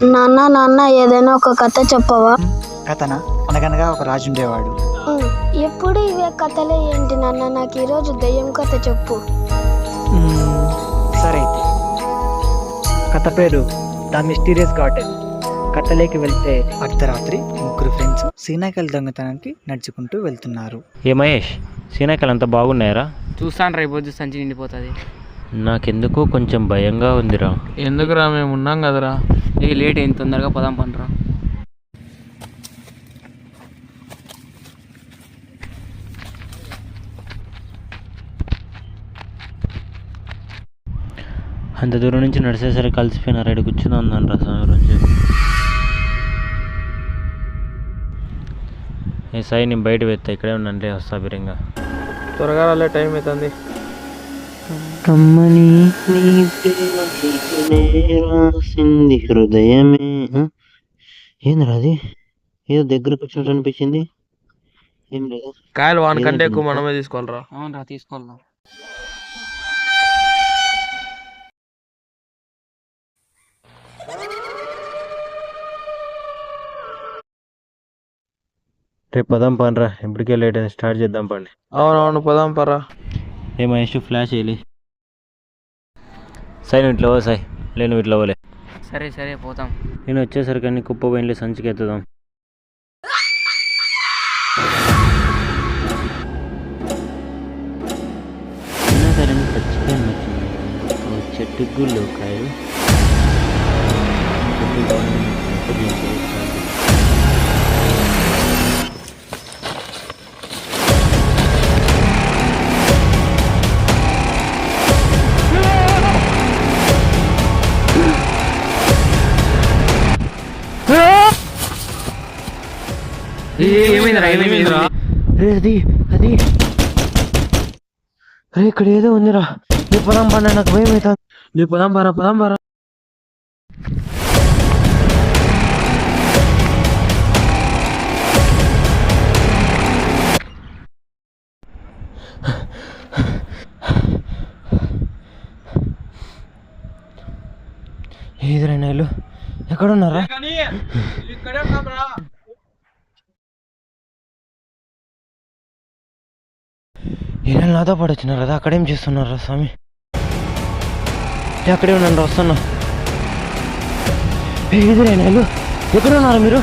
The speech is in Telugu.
నాన్న నాన్న ఏదైనా ఒక కథ చెప్పవా? కథన? అనగనగా ఒక రాజు ఉండేవాడు. ఎప్పుడు ఇవే కథలే ఏంటి నాన్న? నాకు ఈరోజు దెయ్యం కథ చెప్పు. సరే అయితే. కథ పేరు ద మిస్టీరియస్ గార్డెన్ కథలోకి వెళ్తే అర్ధరాత్రి ముగ్గురు ఫ్రెండ్స్ సీనాకాయల దొంగతనానికి నడుచుకుంటూ వెళ్తున్నారు. ఏ మహేష్ సీనాకాయలు అంత బాగున్నాయరా? చూస్తాను రా పొద్దు సంచి నిండిపోతుంది. నాకెందుకో కొంచెం భయంగా ఉందిరా. ఎందుకురా మేము ఉన్నాం కదరా? ఏ లేట్ అయింది తొందరగా పదాం పండురా అంత దూరం నుంచి నడిచేసరికి కలిసిపోయిన రెడీ కూర్చుని ఉన్నాను రా స్వామి రోజు. ఏ సాయి నేను బయట పెడతా ఇక్కడే ఉన్నాను రే వస్తా బిరంగా. త్వరగా రాలే టైం అవుతుంది. కమ్మని నీ రాసింది హృదయమే? ఏందిరా అది? ఏదో దగ్గరకు వచ్చినట్టు అనిపించింది. ఏం లేదా. కాయలు వాని కంటే ఎక్కువ మనమే తీసుకోవాలరా. అవును రా తీసుకోవాలా రేపు పదాం పనిరా. ఇప్పటికే లేట్ అయింది. స్టార్ట్ చేద్దాం పండి అవునవును పదాం పరా ఏ మహేష్ ఫ్లాష్ వేయాలి సాయి నువ్వు ఇట్లా పో సాయి. లేను ఇట్లా పోలే సరే సరే పోతాం. నేను వచ్చేసరికి అన్ని కుప్ప పోయినలే సంచికి ఎత్తుదాం. నచ్చింది ఓ చెట్టు ఏమైందిరా ఏమైందిరా? రే అది అది. రే ఇక్కడ ఏదో ఉందిరా. నీ పొలం పన్న నాకు భయం అవుతుంది. నీ పదాం పరా పదాం పరా ఏదిరా నేలు ఎక్కడున్నారా? ఈ నెల నాతో పాటు వచ్చినారు? కదా అక్కడేం చేస్తున్నారా స్వామి? ఏ, అక్కడే ఉన్నాను వస్తున్నా. ఏ, ఎదురే నేలు ఎక్కడున్నారు మీరు?